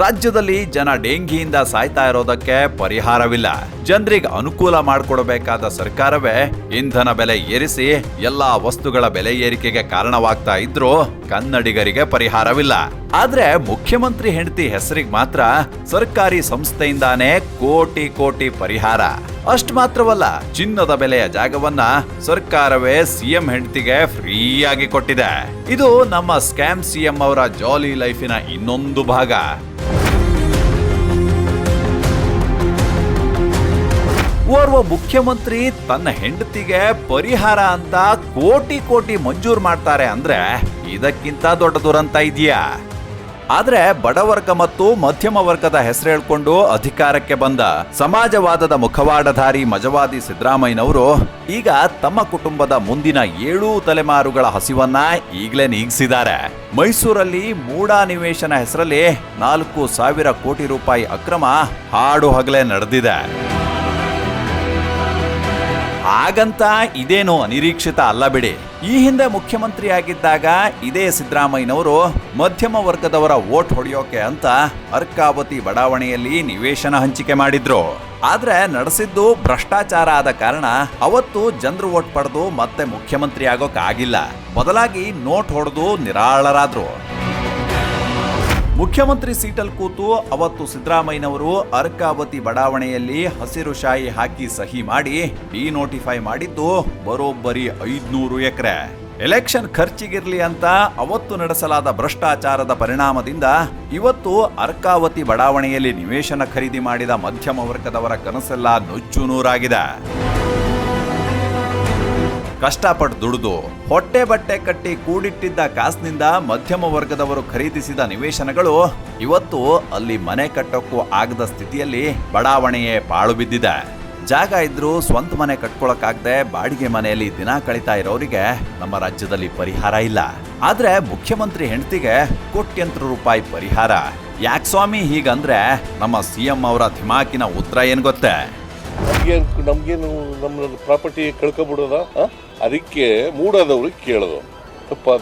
ರಾಜ್ಯದಲ್ಲಿ ಜನ ಡೆಂಗಿಯಿಂದ ಸಾಯ್ತಾ ಇರೋದಕ್ಕೆ ಪರಿಹಾರವಿಲ್ಲ. ಜನರಿಗೆ ಅನುಕೂಲ ಮಾಡಿಕೊಡಬೇಕಾದ ಸರ್ಕಾರವೇ ಇಂಧನ ಬೆಲೆ ಏರಿಸಿ ಎಲ್ಲಾ ವಸ್ತುಗಳ ಬೆಲೆ ಏರಿಕೆಗೆ ಕಾರಣವಾಗ್ತಾ ಇದ್ರೂ ಕನ್ನಡಿಗರಿಗೆ ಪರಿಹಾರವಿಲ್ಲ. ಆದ್ರೆ ಮುಖ್ಯಮಂತ್ರಿ ಹೆಂಡತಿ ಹೆಸರಿಗೆ ಮಾತ್ರ ಸರ್ಕಾರಿ ಸಂಸ್ಥೆಯಿಂದಾನೇ ಕೋಟಿ ಕೋಟಿ ಪರಿಹಾರ. ಅಷ್ಟ್ ಮಾತ್ರವಲ್ಲ, ಚಿನ್ನದ ಬೆಲೆಯ ಜಾಗವನ್ನ ಸರ್ಕಾರವೇ ಸಿಎಂ ಹೆಂಡತಿಗೆ ಫ್ರೀಯಾಗಿ ಕೊಟ್ಟಿದೆ. ಇದು ನಮ್ಮ ಸ್ಕ್ಯಾಮ್ ಸಿಎಂ ಅವರ ಜಾಲಿ ಲೈಫಿನ ಇನ್ನೊಂದು ಭಾಗ. ಓರ್ವ ಮುಖ್ಯಮಂತ್ರಿ ತನ್ನ ಹೆಂಡತಿಗೆ ಪರಿಹಾರ ಅಂತ ಕೋಟಿ ಕೋಟಿ ಮಂಜೂರು ಮಾಡ್ತಾರೆ ಅಂದ್ರೆ ಇದಕ್ಕಿಂತ ದೊಡ್ಡ ದುರಂತ ಇದೆಯಾ? ಆದ್ರೆ ಬಡವರ್ಗ ಮತ್ತು ಮಧ್ಯಮ ವರ್ಗದ ಹೆಸರು ಹೇಳ್ಕೊಂಡು ಅಧಿಕಾರಕ್ಕೆ ಬಂದ ಸಮಾಜವಾದದ ಮುಖವಾಡಧಾರಿ ಮಜವಾದಿ ಸಿದ್ದರಾಮಯ್ಯನವರು ಈಗ ತಮ್ಮ ಕುಟುಂಬದ ಮುಂದಿನ ಏಳು ತಲೆಮಾರುಗಳ ಹಸಿವನ್ನ ಈಗಲೇ ನೀಗಿಸಿದ್ದಾರೆ. ಮೈಸೂರಲ್ಲಿ ಮೂಢಾನಿವೇಶನ ನಿವೇಶನ ಹೆಸರಲ್ಲಿ ನಾಲ್ಕು ಸಾವಿರ ಕೋಟಿ ರೂಪಾಯಿ ಅಕ್ರಮ ಹಾಡು ಹಗಲೇ ನಡೆದಿದೆ. ಹಾಗಂತ ಇದೇನು ಅನಿರೀಕ್ಷಿತ ಅಲ್ಲ ಬಿಡಿ. ಈ ಹಿಂದೆ ಮುಖ್ಯಮಂತ್ರಿ ಆಗಿದ್ದಾಗ ಇದೇ ಸಿದ್ದರಾಮಯ್ಯನವರು ಮಧ್ಯಮ ವರ್ಗದವರ ವೋಟ್ ಹೊಡೆಯೋಕೆ ಅಂತ ಅರ್ಕಾವತಿ ಬಡಾವಣೆಯಲ್ಲಿ ನಿವೇಶನ ಹಂಚಿಕೆ ಮಾಡಿದ್ರು. ಆದ್ರೆ ನಡೆಸಿದ್ದು ಭ್ರಷ್ಟಾಚಾರ ಆದ ಕಾರಣ ಅವತ್ತು ಜನರು ವೋಟ್ ಪಡೆದು ಮತ್ತೆ ಮುಖ್ಯಮಂತ್ರಿ ಆಗೋಕಾಗಿಲ್ಲ. ಬದಲಾಗಿ ನೋಟ್ ಹೊಡೆದು ನಿರಾಳರಾದ್ರು. ಮುಖ್ಯಮಂತ್ರಿ ಸೀಟಲ್ ಕೂತು ಅವತ್ತು ಸಿದ್ದರಾಮಯ್ಯನವರು ಅರ್ಕಾವತಿ ಬಡಾವಣೆಯಲ್ಲಿ ಹಸಿರು ಶಾಯಿ ಹಾಕಿ ಸಹಿ ಮಾಡಿ ಡಿನೋಟಿಫೈ ಮಾಡಿದ್ದು ಬರೋಬ್ಬರಿ ಐದ್ನೂರು ಎಕರೆ. ಎಲೆಕ್ಷನ್ ಖರ್ಚಿಗಿರ್ಲಿ ಅಂತ ಅವತ್ತು ನಡೆಸಲಾದ ಭ್ರಷ್ಟಾಚಾರದ ಪರಿಣಾಮದಿಂದ ಇವತ್ತು ಅರ್ಕಾವತಿ ಬಡಾವಣೆಯಲ್ಲಿ ನಿವೇಶನ ಖರೀದಿ ಮಾಡಿದ ಮಧ್ಯಮ ವರ್ಗದವರ ಕನಸೆಲ್ಲ ನುಚ್ಚು ನೂರಾಗಿದೆ. ಕಷ್ಟಪಟ್ಟು ದುಡಿದು ಹೊಟ್ಟೆ ಬಟ್ಟೆ ಕಟ್ಟಿ ಕೂಡಿಟ್ಟಿದ್ದ ಕಾಸಿನಿಂದ ಮಧ್ಯಮ ವರ್ಗದವರು ಖರೀದಿಸಿದ ನಿವೇಶನಗಳು ಇವತ್ತು ಅಲ್ಲಿ ಮನೆ ಕಟ್ಟೋಕ್ಕೂ ಆಗದ ಸ್ಥಿತಿಯಲ್ಲಿ ಬಡಾವಣೆಯೇ ಪಾಳು ಬಿದ್ದಿದೆ. ಜಾಗ ಇದ್ರೂ ಸ್ವಂತ ಮನೆ ಕಟ್ಕೊಳಕ್ಕಾಗದೆ ಬಾಡಿಗೆ ಮನೆಯಲ್ಲಿ ದಿನ ಕಳೀತಾ ಇರೋರಿಗೆ ನಮ್ಮ ರಾಜ್ಯದಲ್ಲಿ ಪರಿಹಾರ ಇಲ್ಲ. ಆದ್ರೆ ಮುಖ್ಯಮಂತ್ರಿ ಹೆಂಡತಿಗೆ ಕೋಟ್ಯಂತರ ರೂಪಾಯಿ ಪರಿಹಾರ. ಯಾಕೆ ಸ್ವಾಮಿ ಹೀಗಂದ್ರೆ ನಮ್ಮ ಸಿಎಂ ಅವರ ಧಿಮಾಕಿನ ಉತ್ತರ ಏನ್ ಗೊತ್ತೇ? ನಮ್ಗೇನು ನಮ್ಮ ಪ್ರಾಪರ್ಟಿ ಕಳ್ಕೊಬಿಡೋದ? ಅದಕ್ಕೆ ಮೂಡಾದವ್ರಿಗೆ ಕೇಳೋದು ತಪ್ಪಾದ